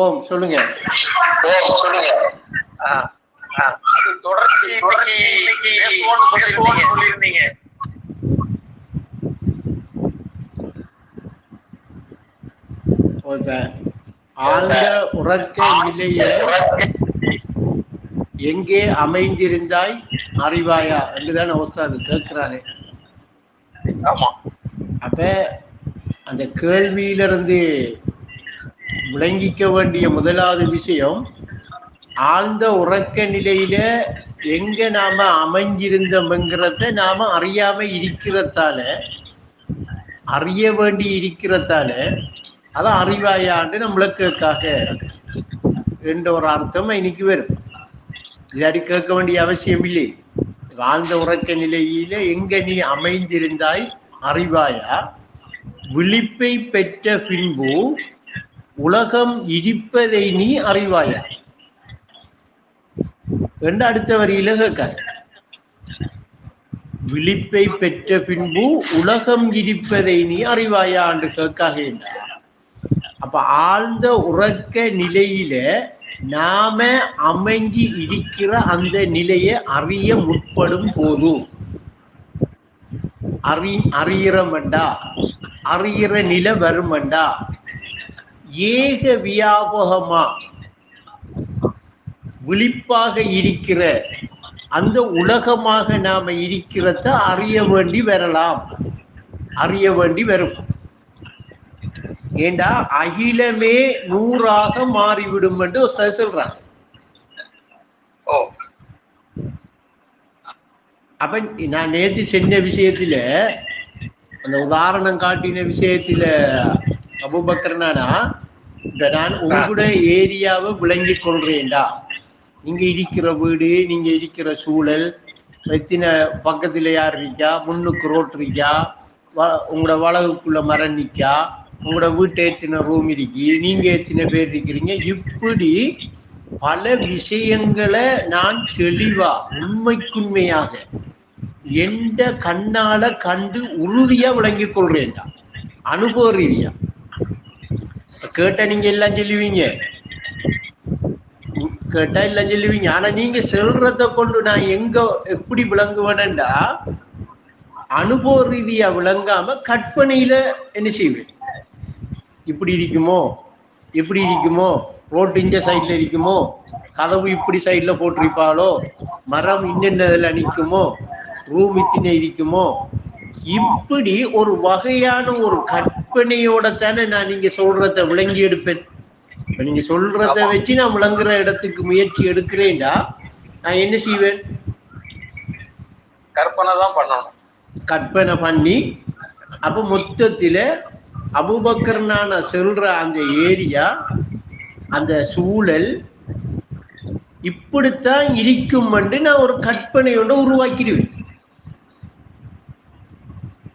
ஓம் சொல்லுங்க. ஓ சொல்லுங்க. அது தொடர்ச்சி சொல்லியிருந்தீங்க. ஆழ்ந்த உறக்க நிலைய எங்கே அமைந்திருந்தாய்? அறிவாயா? என்றுதான் அவஸ்தாது கேட்கிறாரு ஆமா. அப்ப அந்த கேள்வியிலிருந்து விளங்கிக்க வேண்டிய முதலாவது விஷயம் ஆழ்ந்த உறக்க நிலையில எங்க நாம அமைஞ்சிருந்தோம்ங்கிறத நாம அறியாம இருக்கிறதால அறிய வேண்டி இருக்கிறதால அதான் அறிவாயாண்டு நம்மளுக்காக என்ற ஒரு அர்த்தம் இன்னைக்கு வரும். இல்லாடி கேட்க வேண்டிய அவசியம் இல்லை. ஆழ்ந்த உறக்க நிலையில எங்க நீ அமைந்திருந்தாய் அறிவாயா? விழிப்பை பெற்ற பின்பு உலகம் இடிப்பதை நீ அறிவாயா. என்று அடுத்த வரியில கேட்க. விழிப்பை பெற்ற பின்பு உலகம் இடிப்பதை நீ அறிவாயா என்று கேட்காக அப்ப ஆழ்ந்த உறக்க நிலையில நாம அமைஞ்சி இருக்கிற அந்த நிலையை அறிய முற்படும் போது அறி அறிகிறமண்டா அறிகிற நிலை வருமண்டா? ஏக வியாபகமா விழிப்பாக இருக்கிற அந்த உலகமாக நாம இருக்கிறத அறிய வேண்டி வரலாம். அறிய வேண்டி வரும். ஏண்டா? அகிலமே நூறாக மாறிவிடும் என்று சொல்றாங்க. அப்ப நான் நேற்று செஞ்ச விஷயத்துல அந்த உதாரணம் காட்டின விஷயத்துல அபுபக்கர்னானா இந்த நான் உங்களோட ஏரியாவை விளங்கி கொள்றேன்டா. நீங்க இருக்கிற வீடு நீங்க இருக்கிற சூழல் எத்தனை பக்கத்துல யார் இருக்கா முன்னுக்கு ரோட் இருக்கா உங்களோட வளவுக்குள்ள மரம் நிக்கா உங்களோட வீட்டை எத்தனை ரூம் இருக்கு நீங்க எத்தனை பேர் இருக்கிறீங்க. இப்படி பல விஷயங்களை நான் தெளிவா உண்மைக்குண்மையாக எந்த கண்ணால கண்டு உறுதியா விளங்கிக் கொள்றேன்டா. அனுபவ ரீதியா. கேட்டா நீங்க எல்லாம் சொல்லுவீங்க. கேட்டா எல்லாம் சொல்லுவீங்க. ஆனா நீங்க சொல்றத கொண்டு நான் எங்க எப்படி விளங்குவேன்டா அனுபவ ரீதியா விளங்காம கற்பனையில என்ன செய்வேன்? இப்படி இருக்குமோ? எப்படி இருக்குமோ? ரோட்டு இந்த சைட்ல இருக்குமோ? கதவு இப்படி சைட்ல போட்டிருப்பாளோ? மரம் இன்னென்னதுல நிற்குமோ ரூம் இத்தின இருக்குமோ? இப்படி ஒரு வகையான ஒரு கற்பனையோட தானே நான் நீங்க சொல்றத விளங்கி எடுப்பேன். இப்ப நீங்க சொல்றத வச்சு நான் விளங்குற இடத்துக்கு முயற்சி எடுக்கிறேன்டா நான் என்ன செய்வேன்? கற்பனை தான் பண்ணணும். கற்பனை பண்ணி அப்ப மொத்தத்துல அபுபக்கர் நான் சொல்ற அந்த ஏரியா அந்த சூழல் இப்படித்தான் இருக்கும் நான் ஒரு கற்பனையோட உருவாக்கிடுவேன்.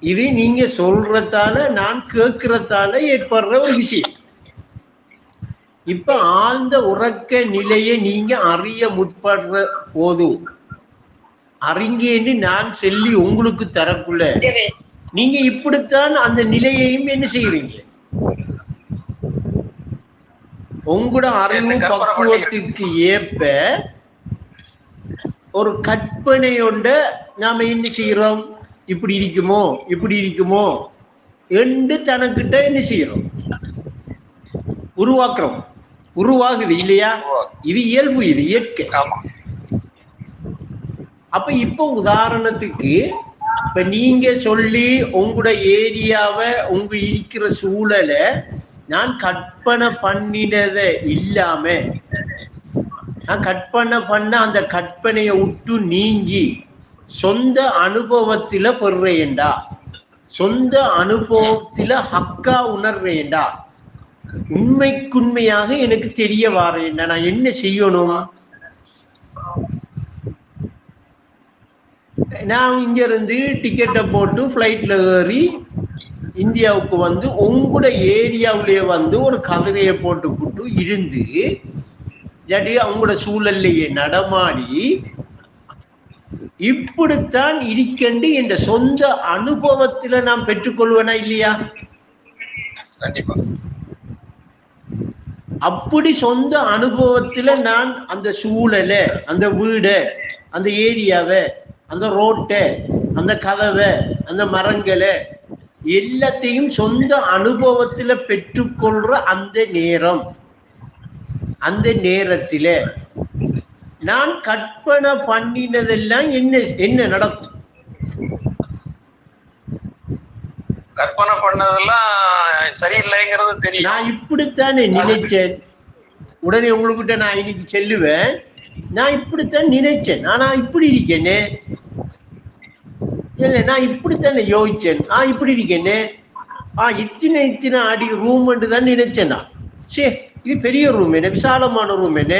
இது நீங்க சொல்றதால நான் கேட்கறதால ஏற்படுற ஒரு விஷயம். இப்ப ஆழ்ந்த உறக்க நிலையை நீங்க அறிய முற்படுற போது அறிங்கேன்னு நான் சொல்லி உங்களுக்கு தரக்குள்ள நீங்க இப்படித்தான் அந்த நிலையையும் என்ன செய்யறீங்க உங்களோட அறிவு பக்குவத்துக்கு ஏற்ப ஒரு கற்பனையோட நாம என்ன செய்யறோம் இப்படி இருக்குமோ? இப்படி இருக்குமோ? என்று தனக்கிட்ட என்ன செய்யறோம் உருவாக்குறோம். உருவாகுது இல்லையா? இது இயல்பு இது இயற்கை. அப்ப இப்போ உதாரணத்துக்கு இப்ப நீங்க சொல்லி உங்களோட ஏரியாவை உங்க இருக்கிற சூழலை நான் கற்பனை பண்ணினத இல்லாம நான் கற்பனை பண்ண அந்த கற்பனையை விட்டு நீங்கி சொந்த அனுபவத்தில பெறுறேன்டா சொந்த அனுபவத்தில ஹக்கா உணர்றேன்டா உண்மைக்குண்மையாக எனக்கு தெரிய வரேன்டா நான் என்ன செய்யணும்? நான் இங்க இருந்து டிக்கெட்டை போட்டு ஃப்ளைட்ல ஏறி இந்தியாவுக்கு வந்து உங்களோட ஏரியாவிலேயே வந்து ஒரு கதிரையை போட்டு போட்டு இருந்து இல்லாட்டி அவங்களோட சூழல்லையே நடமாடி இப்படித்தான் இருக்கண்டு என்ற சொந்த அனுபவத்துல நான் பெற்றுக்கொள்வேனா இல்லையா? கண்டிப்பா. அப்படி சொந்த அனுபவத்துல நான் அந்த சூழலை அந்த வீடை அந்த ஏரியாவை அந்த ரோட்டை அந்த கதவை அந்த மரங்களை எல்லாத்தையும் சொந்த அனுபவத்துல பெற்றுக்கொள்ற அந்த நேரம். அந்த நேரத்தில நான் கற்பனை பண்ணினதெல்லாம் என்ன என்ன நடக்கும்? கற்பனை பண்ணதெல்லாம் சரியில்லைங்கிறது தெரியும். நான் இப்படித்தானே நினைச்சேன். உடனே உங்ககிட்ட நான் இன்னைக்கு செல்லுவேன். நான் இப்படித்தான் நினைச்சேன். ஆனா இப்படி இருக்கேனே. இல்ல நான் இப்படித்தானே யோசிச்சேன். ஆ இப்படி இருக்கேனே. ஆ இத்தனை இத்தனை அடி ரூம் தான் நினைச்சேன் நான். சே இது பெரிய ரூம் என்ன? விசாலமான ரூம் என்ன?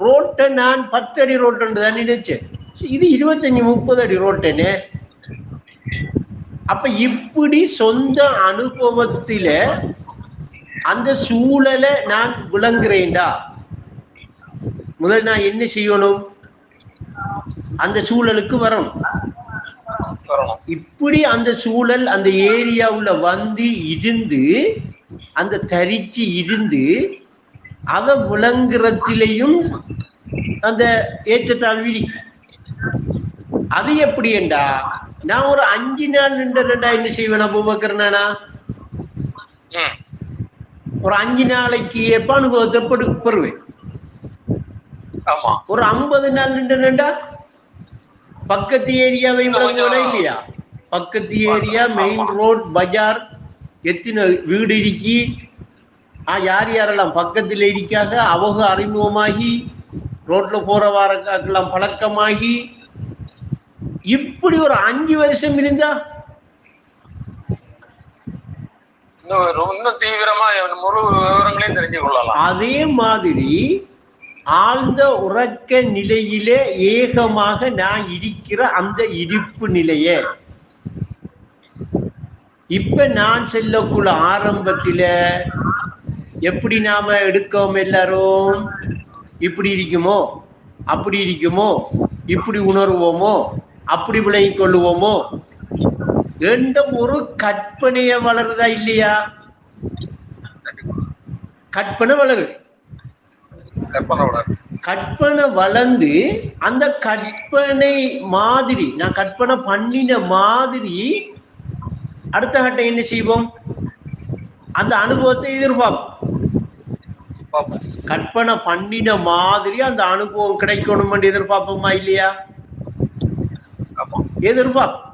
ரோட்டை நான் பத்து அடி ரோட்டுன்னு தான் நினைச்சேன். இது இருபத்தஞ்சு முப்பது அடி ரோட்டேனே அப்ப இப்படி சொந்த அனுபவத்தில அந்த சூழலை நான் விளங்குறேன்டா. முதல் நான் என்ன செய்யணும்? அந்த சூழலுக்கு வரணும் வரணும். இப்படி அந்த சூழல் அந்த ஏரியாவுல வந்து இருந்து அந்த தரிச்சு இருந்து அதை விளங்குறதுலையும் அந்த ஏற்றத்தாழ்வு அது எப்படியண்டா நான் ஒரு அஞ்சு நாள் நின்றா என்ன செய்வேன் அபுபக்கர்னானா ம் ஒரு அஞ்சு நாளைக்கு எப்ப அனுபவத்தை பெறு- பெறுவேன். ஆமா. ஒரு ஐம்பது நாள் நின்றா பக்கத்து ஏரியாவை விளங்குவனா இல்லையா? பக்கத்து ஏரியா மெயின் ரோட் பஜார் எத்தனை வீடு இருக்கி? ஆ யார் யாரெல்லாம் பக்கத்தில் இருக்காக அவங்க அறிமுகமாகி ரோட்ல போற வாரக்காக்கெல்லாம் பழக்கமாகி இப்படி ஒரு அஞ்சு வருஷம் இருந்தா? இன்னும் தீவிரமா முழு விவரங்களையும் தெரிஞ்சு கொள்ளலாம். அதே மாதிரி ஆழ்ந்த உறக்க நிலையிலே ஏகமாக நான் இருக்கிற அந்த இருப்பு நிலைய. இப்ப நான் செல்லக்குள்ள ஆரம்பத்தில எப்படி நாம எடுக்கோம் எல்லாரும்? இப்படி இருக்குமோ? அப்படி இருக்குமோ? இப்படி உணர்வோமோ? அப்படி விளங்கிக் கொள்ளுவோமோ? என்ற ஒரு கற்பனைய வளருதா இல்லையா? கற்பனை வளருது. கற்பனை வளர் கற்பனை வளர்ந்து அந்த கற்பனை மாதிரி நான் கற்பனை பண்ணின மாதிரி அடுத்த கட்டம் என்ன செய்வோம்? அந்த அனுபவத்தை எதிர்பார்ப்போம் பார்ப்போம் கற்பனை பண்ணின மாதிரி அந்த அனுபவம் கிடைக்கணும் எதிர்பார்ப்போமா இல்லையா? எதிர்பார்ப்போம்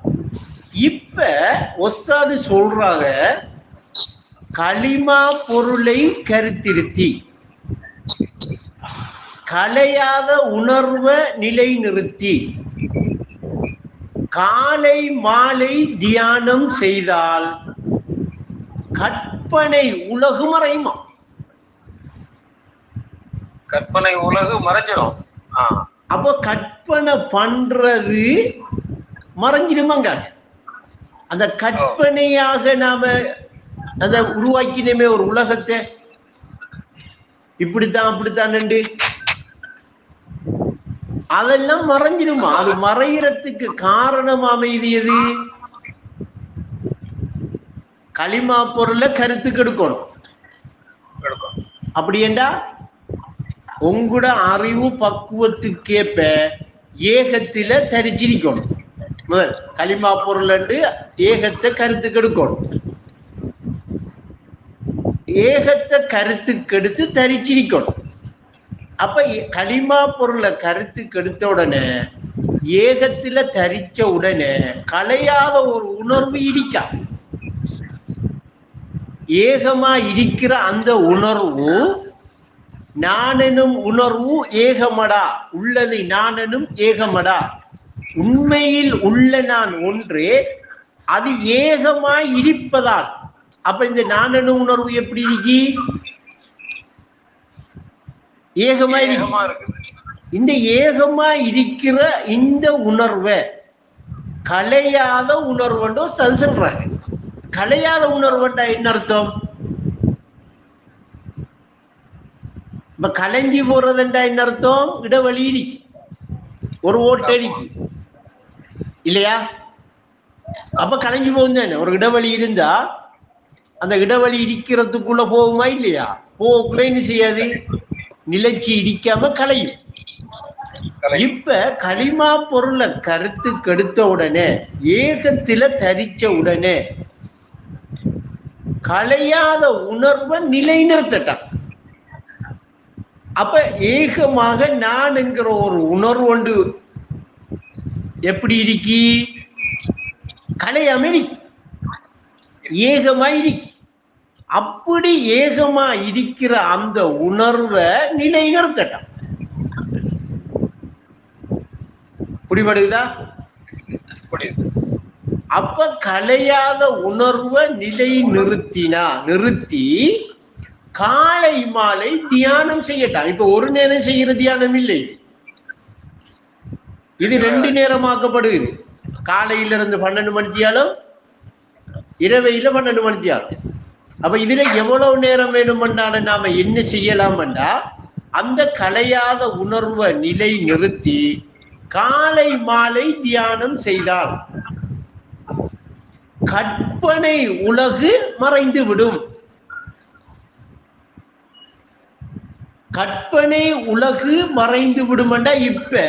இப்ப ஒஸ்தாது சொல்றாங்க களிமா பொருளை கருத்திருத்தி. கலையாத உணர்வை நிலைநிறுத்தி. காலை மாலை தியானம் செய்தால் கற்பனை உலகு மறையுமா? கற்பனை உலகு மறைஞ்சிரும். ஆ. அப்போ கற்பனை பண்றது மறைஞ்சிருமாங்க அந்த கற்பனையாக நாம அந்த உருவாக்கினமே ஒரு உலகத்தை. இப்படித்தான் அப்படித்தான் அதெல்லாம் மறைஞ்சிருமா அது மறையறதுக்கு காரணம் அமைதியது. களிமா பொருளை கருத்துக்கு எடுக்கணும். அப்படி என்றா உங்களோட அறிவு பக்குவத்துக்கேற்ப ஏகத்தில தரிச்சிருக்கணும். முதல் களிமா பொருள் ஏகத்தை கருத்துக்கு எடுக்கணும். ஏகத்தை கருத்துக்கு எடுத்து தரிச்சிருக்கணும். அப்ப களிமா பொருளை கருத்துக்கு எடுத்த உடனே ஏகத்துல தரிச்ச உடனே கலையாத ஒரு உணர்வு இடிக்கா ஏகமா இருக்கிற அந்த உணர்வு நானெனும் உணர்வு ஏகமடா. உள்ளது நானெனும் ஏகமடா. உண்மையில் உள்ள நான் ஒன்றே அது ஏகமாய் இருப்பதால் அப்ப இந்த நானெனும் உணர்வு எப்படி இருக்கி? ஏகமா இந்த ஏகமா இருக்கிற இந்த உணர்வை கலையாத உணர்வுண்டோ அது சொல்றாங்க கலையாத உணர்வுண்டா என்ன அர்த்தம்? இப்ப கலைஞ்சி போறதுண்டா என்ன அர்த்தம்? இடைவெளி இருக்கு. ஒரு ஓட்டை இருக்கு. இல்லையா? அப்ப கலைஞ்சு போகும் தானே ஒரு இடைவெளி இருந்தா அந்த இடைவெளி இருக்கிறதுக்குள்ள போகுமா இல்லையா? போகக்குள்ள என்ன செய்யாது? நிலைச்சி இடிக்காம கலையும். கலை இப்ப களிமா பொருளை கருத்து கெடுத்த உடனே ஏகத்தில தரிச்ச உடனே கலையாத உணர்வை நிலைநிறுத்தட்டான் அப்ப ஏகமாக நான் என்கிற ஒரு உணர்வு ஒன்று எப்படி இருக்கி? கலையாம இருக்கி. ஏகமா இருக்கி. அப்படி ஏகமா இருக்கிற அந்த உணர்வை நிலைநிறுத்தட்டான் புரிபடுதா புரியுது. அப்ப கலையாத உணர்வை நிலை நிறுத்தினா நிறுத்தி காலை மாலை தியானம் செய்யட்டான் இப்ப ஒரு நேரம் செய்யற தியானம் இல்லை. இது ரெண்டு நேரமாக்கப்படுகிறது. காலையில இருந்து பன்னெண்டு மணித்தியாலும் இரவையில பன்னெண்டு மணித்தியாலும் அப்ப இதுல எவ்வளவு நேரம் வேணுமென்றாலும் நாம என்ன செய்யலாம் அந்த கலையாத உணர்வை நிலை நிறுத்தி காலை மாலை தியானம் செய்தால் கற்பனை உலகு மறைந்து விடும் கற்பனை உலகு மறைந்து விடுமெண்டா இப்ப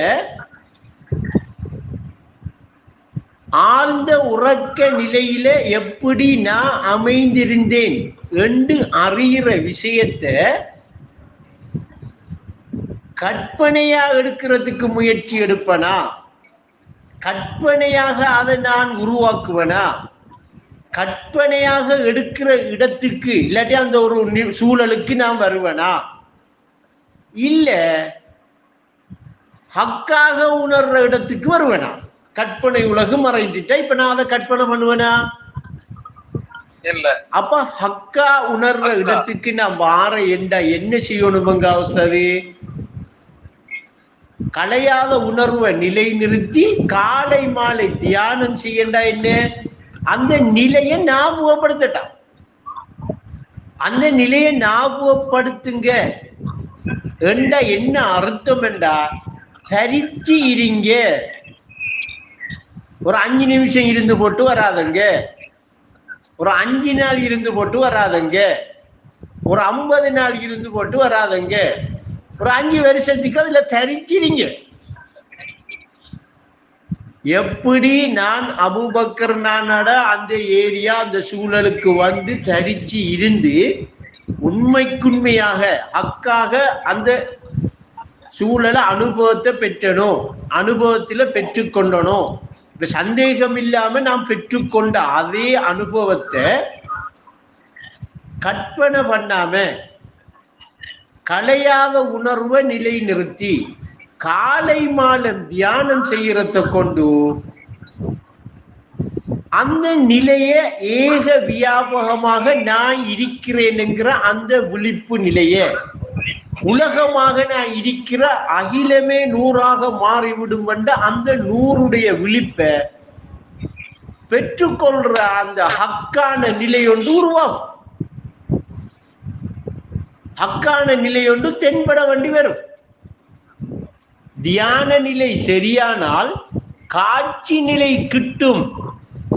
ஆழ்ந்த உறக்க நிலையில எப்படி நான் அமைந்திருந்தேன் என்று அறிகிற விஷயத்தை கற்பனையா எடுக்கிறதுக்கு முயற்சி எடுப்பனா? கற்பனையாக அதை நான் உருவாக்குவனா? கற்பனையாக எடுக்கிற இடத்துக்கு இல்லாட்டி அந்த ஒரு சூழலுக்கு நான் வருவனா? இல்ல ஹக்காக உணர்ற இடத்துக்கு வருவனா? கற்பனை உலகு மறைஞ்சிட்டா இப்ப நான் அதை கற்பனை பண்ணுவேனா? இல்ல. அப்ப ஹக்கா உணர்ற. இடத்துக்கு நான் வார என்றா என்ன செய்யணுமங்க அவசது கலையாத உணர்வை நிலைநிறுத்தி காலை மாலை தியானம் செய்யண்டா என்ன? அந்த நிலையை ஞாபகப்படுத்தட்டான் அந்த நிலையை ஞாபகப்படுத்துங்க என்றா என்ன அர்த்தம் என்றா? தரிச்சு இருங்க. ஒரு அஞ்சு நிமிஷம் இருந்து போட்டு வராதங்க. ஒரு அஞ்சு நாள் இருந்து போட்டு வராதங்க. ஒரு ஐம்பது நாள் இருந்து போட்டு வராதங்க. ஒரு அஞ்சு வருஷத்துக்கு அதுல தரிச்சிருங்க எப்படி நான் அபுபக்கர் நானட அந்த ஏரியா அந்த சூழலுக்கு வந்து தரிச்சு இருந்து உண்மைக்குண்மையாக ஹக்காக அந்த சூழலை அனுபவத்தை பெற்றனோ அனுபவத்துல பெற்றுக்கொண்டனோ இப்ப சந்தேகம் இல்லாம நாம் பெற்றுக்கொண்ட அதே அனுபவத்தை கற்பனை பண்ணாம கலையாக உணர்வை நிலை நிறுத்தி காலை மாலம் தியானம் செய்யறத கொண்டு அந்த நிலைய ஏக வியாபகமாக நான் இருக்கிறேன் என்கிற அந்த விழிப்பு நிலைய. உலகமாக நான் இருக்கிற அகிலமே நூறாக மாறிவிடும் என்ற அந்த நூறுடைய விழிப்பை பெற்றுக்கொள்ற அந்த ஹக்கான நிலை ஒன்று உருவாகும். ஹக்கான நிலை ஒன்று தென்பட வேண்டி வரும். தியான நிலை சரியானால் காட்சி நிலை கிட்டும்.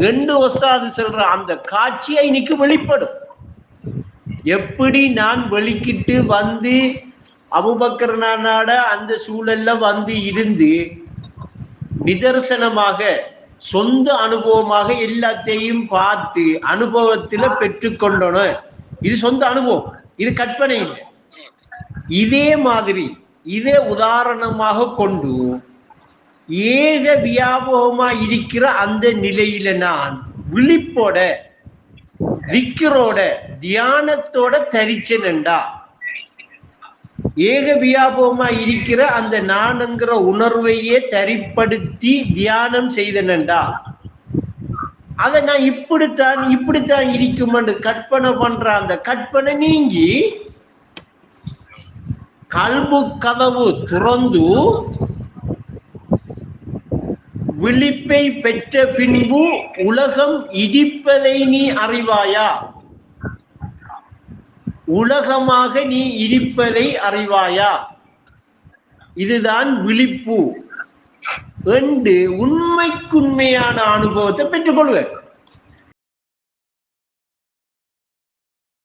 என்று ஒஸ்தாது சொல்ற அந்த காட்சியை இன்னைக்கு வெளிப்படும். எப்படி நான் வெளிக்கிட்டு வந்து அபுபக்கரனாட அந்த சூழல்ல வந்து இருந்து நிதர்சனமாக சொந்த அனுபவமாக எல்லாத்தையும் பார்த்து அனுபவத்துல பெற்றுக்கொண்டன இது சொந்த அனுபவம். இது கற்பனை இல்லை. இதே மாதிரி இதே உதாரணமாக கொண்டு ஏக வியாபகமா இருக்கிற அந்த நிலையில நான் விழிப்போட விக்கிரோட தியானத்தோட தரிச்சனண்டா ஏக வியாபகமா இருக்கிற அந்த நானுங்கிற உணர்வையே தரிப்படுத்தி தியானம் செய்தனண்டா அதை நான் இப்படித்தான் இப்படித்தான் இருக்குமென்று கற்பனை பண்ற அந்த கற்பனை நீங்கி கல்பு கதவு துறந்து விழிப்பை பெற்ற பின்பு உலகம் இடிப்பதை நீ அறிவாயா? உலகமாக நீ இருப்பதை அறிவாயா? இதுதான் விழிப்பு. என்று உண்மைக்குண்மையான அனுபவத்தை பெற்றுக்கொள்வேன்